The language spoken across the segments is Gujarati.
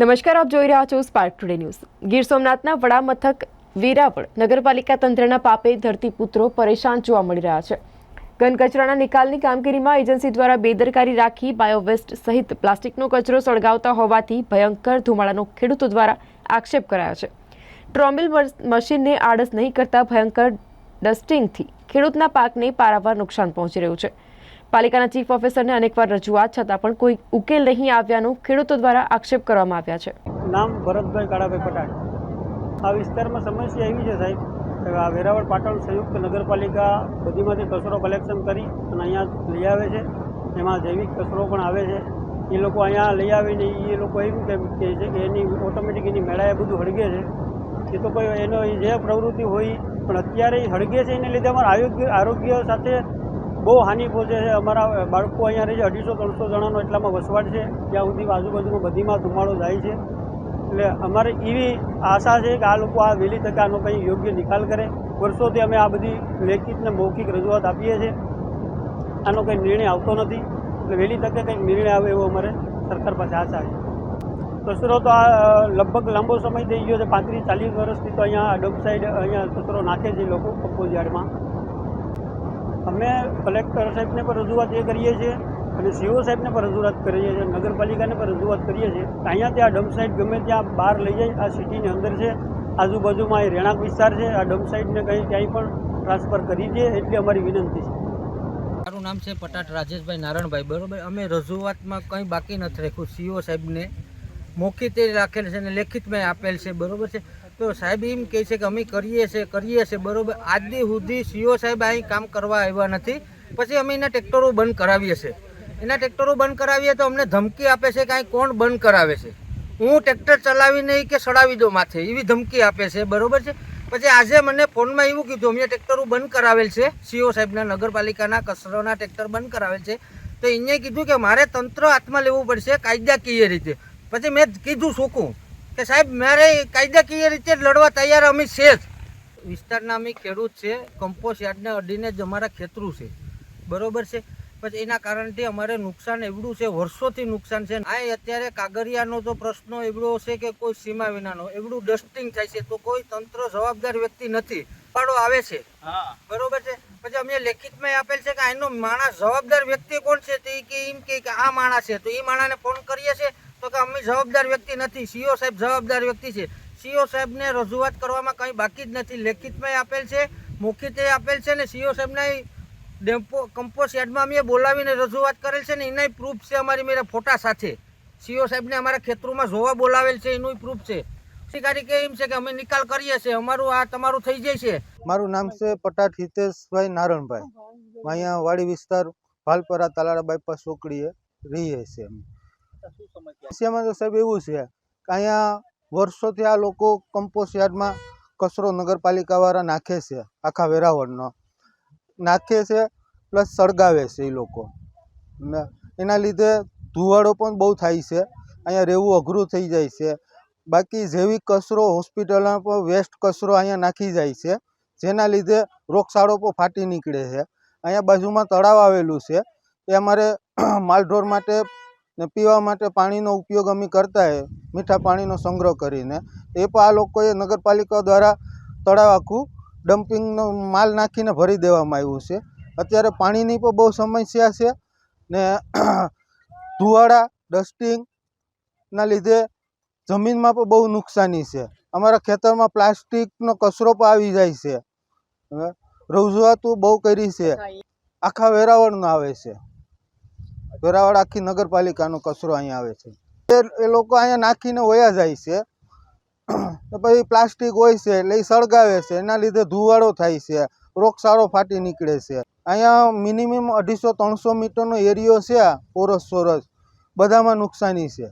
નમસ્કાર, આપ જોઈ રહ્યા છો સ્પાર્ક ટુડે ન્યૂઝ ગીર સોમનાથના વડા મથક વેરાવળ નગરપાલિકા તંત્રના પાપે ધરતીપુત્રો પરેશાન જોવા મળી રહ્યા છે. ઘન કચરાના નિકાલની કામગીરીમાં એજન્સી દ્વારા બેદરકારી રાખી બાયોવેસ્ટ સહિત પ્લાસ્ટિકનો કચરો સળગાવતા હોવાથી ભયંકર ધુમાડાનો ખેડૂતો દ્વારા આક્ષેપ કરાયો છે. ટ્રોમિલ મશીનને આળસ નહીં કરતા ભયંકર ડસ્ટિંગથી ખેડૂતના પાકને પારાવાર નુકસાન પહોંચી રહ્યું છે. પાલિકાના ચીફ ઓફિસરને અનેકવાર રજૂઆત છતાં પણ કોઈ ઉકેલ નહીં આવ્યાનો ખેડૂતો દ્વારા આક્ષેપ કરવામાં આવ્યા છે. નામ ભરતભાઈ કાળાભાઈ પટાણ આ વિસ્તારમાં સમસ્યા એવી છે સાહેબ કે આ વેરાવળ પાટણ સંયુક્ત નગરપાલિકા બધીમાંથી કચરો કલેક્શન કરી અને અહીંયા લઈ આવે છે. એમાં જૈવિક કચરો પણ આવે છે. એ લોકો અહીંયા લઈ આવીને એ લોકો એવું કહે છે કે એની ઓટોમેટિક એની મેળાએ બધું હળગે છે. એ તો કોઈ એનો જે પ્રવૃત્તિ હોય પણ અત્યારે હળગે છે એને લીધે અમારા આરોગ્ય આરોગ્ય સાથે બહુ હાનિ પહોંચે છે. અમારા બાળકો અહીંયા રહે છે, અઢીસો, ત્રણસો જણાનો એટલામાં વસવાટ છે. ત્યાં સુધી આજુબાજુમાં બધીમાં ધુમાડો જાય છે. એટલે અમારે એવી આશા છે કે આ લોકો આ વહેલી તકે આનો કંઈ યોગ્ય નિકાલ કરે. વર્ષોથી અમે આ બધી લેખિત ને મૌખિક રજૂઆત આપીએ છીએ. આનો કંઈ નિર્ણય આવતો નથી. એટલે વહેલી તકે કંઈક નિર્ણય આવે એવો અમારે સરકાર પાસે આશા છે. કચરો તો આ લગભગ લાંબો સમય થઈ ગયો છે. પાંત્રીસ, ચાલીસ વર્ષથી તો અહીંયા ડબ સાઈડ, અહીંયા કચરો નાખે છે લોકો કમ્પોઝ યાર્ડમાં. અમે કલેક્ટર સાહેબને પણ રજૂઆત એ કરીએ છીએ અને સીઓ સાહેબને પણ રજૂઆત કરીએ છીએ, નગરપાલિકાને પણ રજૂઆત કરીએ છીએ. અહીંયા ત્યાં ડમ્પ સાઇટ ગમે ત્યાં બહાર લઈ જાય, આ સિટીની અંદર છે, આજુબાજુમાં એ રહેણાંક વિસ્તાર છે, આ ડમ્પ સાઇટને કંઈ ક્યાંય પણ ટ્રાન્સફર કરી દે એટલી અમારી વિનંતી છે. મારું નામ છે પટાટ રાજેશભાઈ નારણભાઈ, બરાબર? અમે રજૂઆતમાં કંઈ બાકી નથી રાખ્યું. સીઓ સાહેબને મૌખિક રાખેલ છે અને લેખિતમાં આપેલ છે, બરોબર છે? તો સાહેબ એમ કહે છે કે અમે કરીએ છીએ કરીએ છીએ બરોબર. આજ સુધી સીઓ સાહેબ અહીં કામ કરવા આવ્યા નથી. પછી અમે એના ટ્રેક્ટરો બંધ કરાવીએ છીએ એના ટ્રેક્ટરો બંધ કરાવીએ તો અમને ધમકી આપે છે કે અહીં કોણ બંધ કરાવે છે? હું ટ્રેક્ટર ચલાવી નહીં કે સડાવી દો માથે, એવી ધમકી આપે છે, બરોબર છે? પછી આજે મને ફોનમાં એવું કીધું, અમે ટ્રેક્ટરો બંધ કરાવેલ છે. સીઓ સાહેબના નગરપાલિકાના કચરોના ટ્રેક્ટર બંધ કરાવેલ છે. તો એને કીધું કે મારે તંત્ર હાથમાં લેવું પડશે કાયદાકીય રીતે. પછી મેં કીધું શોખું કે સાહેબ મારે કાયદાકીય રીતે લડવા તૈયાર અમે છે જ. વિસ્તારના અમે ખેડૂત છે કમ્પોસ્ટ યાર્ડને અડીને જ અમારા ખેતરું છે. બરોબર છે? પછી એના કારણથી અમારે નુકસાન એવડું છે વર્ષોથી નુકસાન છે. આ અત્યારે કાગરિયાનો તો પ્રશ્ન એવડો છે કે કોઈ સીમા વિનાનો. એવડું ડસ્ટિંગ થાય છે તો કોઈ તંત્ર જવાબદાર વ્યક્તિ નથી. પાડો આવે છે. બરોબર છે? પછી અમને લેખિતમાં આપેલ છે કે આનો માણસ જવાબદાર વ્યક્તિ કોણ છે? તે કે એમ કે કે આ માણસ છે. તો એ માણસને ફોન કરીએ છીએ. કે અમે જવાબદાર વ્યક્તિ નથી, સીઓ સાહેબ જવાબદાર વ્યક્તિ છે. સીઓ સાહેબને રજૂઆત કરવામાં કંઈ બાકી જ નથી. લેખિતમાં આપેલ છે, મુખ્યત્વે આપેલ છે ને સીઓ સાહેબને ડેમ્પો કમ્પોઝ યાર્ડમાં અમે બોલાવીને રજૂઆત કરેલ છે ને એનાય પ્રૂફ છે અમારી મેરા ફોટા સાથે. સીઓ સાહેબને અમારા ખેતરોમાં જોવા બોલાવેલ છે એનું પ્રૂફ છે. અધિકારી કે એમ છે કે અમે નિકાલ કરીએ છીએ, અમારું આ તમારું થઈ જાય છે. મારું નામ છે પટાટ હિતેશભાઈ નારણભાઈ. અહીંયા વાડી વિસ્તાર ભાલપરા તાલાળા બાયપાસ ચોકડીએ રહીએ છીએ અમે. સમસ્યામાં તો સાહેબ એવું છે કે અહીંયા વર્ષોથી આ લોકો કમ્પોસ્ટ યાર્ડમાં કચરો નગરપાલિકાવાળા નાખે છે, આખા વેરાવળનો. નાખે છે પ્લસ સળગાવે છે એ લોકો. ને એના લીધે ધુવાડો પણ બહુ થાય છે, અહીંયા રહેવું અઘરું થઈ જાય છે. બાકી જૈવિક કચરો હોસ્પિટલમાં પણ વેસ્ટ કચરો અહીંયા નાખી જાય છે, જેના લીધે રોગચાળો પણ ફાટી નીકળે છે. અહીંયા બાજુમાં તળાવ આવેલું છે, એ અમારે માલઢોર માટે ને પીવા માટે પાણીનો ઉપયોગ અમે કરતા હોય મીઠા પાણીનો સંગ્રહ કરીને. એ પણ આ લોકોએ નગરપાલિકા દ્વારા તળાવ આખું ડમ્પિંગનો માલ નાખીને ભરી દેવામાં આવ્યું છે. અત્યારે પાણીની પણ બહુ સમસ્યા છે ને ધુવાડા ડસ્ટિંગના લીધે જમીનમાં પણ બહુ નુકસાની છે. અમારા ખેતરમાં પ્લાસ્ટિકનો કચરો પણ આવી જાય છે. રજૂઆતો બહુ કરી છે. આખા વેરાવળનો આવે છે. વેરાવળ આખી નગરપાલિકાનો કચરો અહીંયા આવે છે. એ લોકો અહીંયા નાખીને વયા જાય છે. તો પછી પ્લાસ્ટિક હોય છે એટલે એ સળગાવે છે. એના લીધે ધુવાળો થાય છે. રોગસાળો ફાટી નીકળે છે. અહીંયા મિનિમમ અઢીસો ત્રણસો મીટરનો એરિયો છે ઓરસ ચોરસ. બધામાં નુકસાની છે.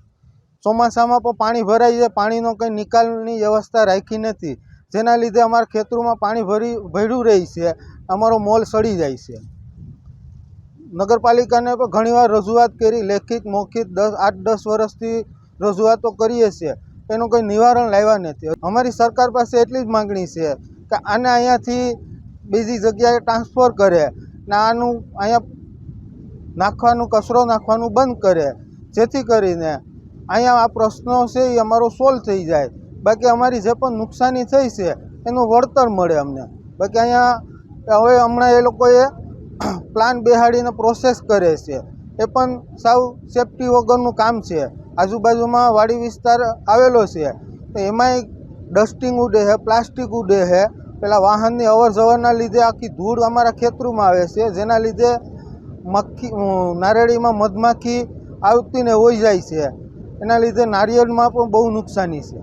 ચોમાસામાં પણ પાણી ભરાઈ જાય. પાણીનો કંઈ નિકાલની વ્યવસ્થા રાખી નથી. જેના લીધે અમારા ખેતરોમાં પાણી ભરી, ભર્યું રહી છે. અમારો મોલ સડી જાય છે. નગરપાલિકાને પણ ઘણીવાર રજૂઆત કરી, લેખિત મૌખિત દસ, આઠ, દસ વર્ષથી રજૂઆતો કરીએ છીએ. એનું કંઈ નિવારણ લાવ્યા નથી. અમારી સરકાર પાસે એટલી જ માગણી છે કે આને અહીંયાથી બીજી જગ્યાએ ટ્રાન્સફર કરે ને આનું અહીંયા નાખવાનું, કચરો નાખવાનું બંધ કરે. જેથી કરીને અહીંયા આ પ્રશ્નો છે એ અમારો સોલ્વ થઈ જાય. બાકી અમારી જે પણ નુકસાની થઈ છે, એનું વળતર મળે અમને. બાકી અહીંયા હવે હમણાં એ લોકોએ પ્લાન બેહાડીને પ્રોસેસ કરે છે. એ પણ સાવ સેફટી વગરનું કામ છે. આજુબાજુમાં વાડી વિસ્તાર આવેલો છે. તો એમાંય ડસ્ટિંગ ઉડે છે પ્લાસ્ટિક ઉડે છે પેલા વાહનની અવર જવરના લીધે આખી ધૂળ અમારા ખેતરોમાં આવે છે. જેના લીધે મક્ખી નારેડીમાં મધમાખી આવતીને હોઈ જાય છે. એના લીધે નારિયેળમાં પણ બહુ નુકસાની છે.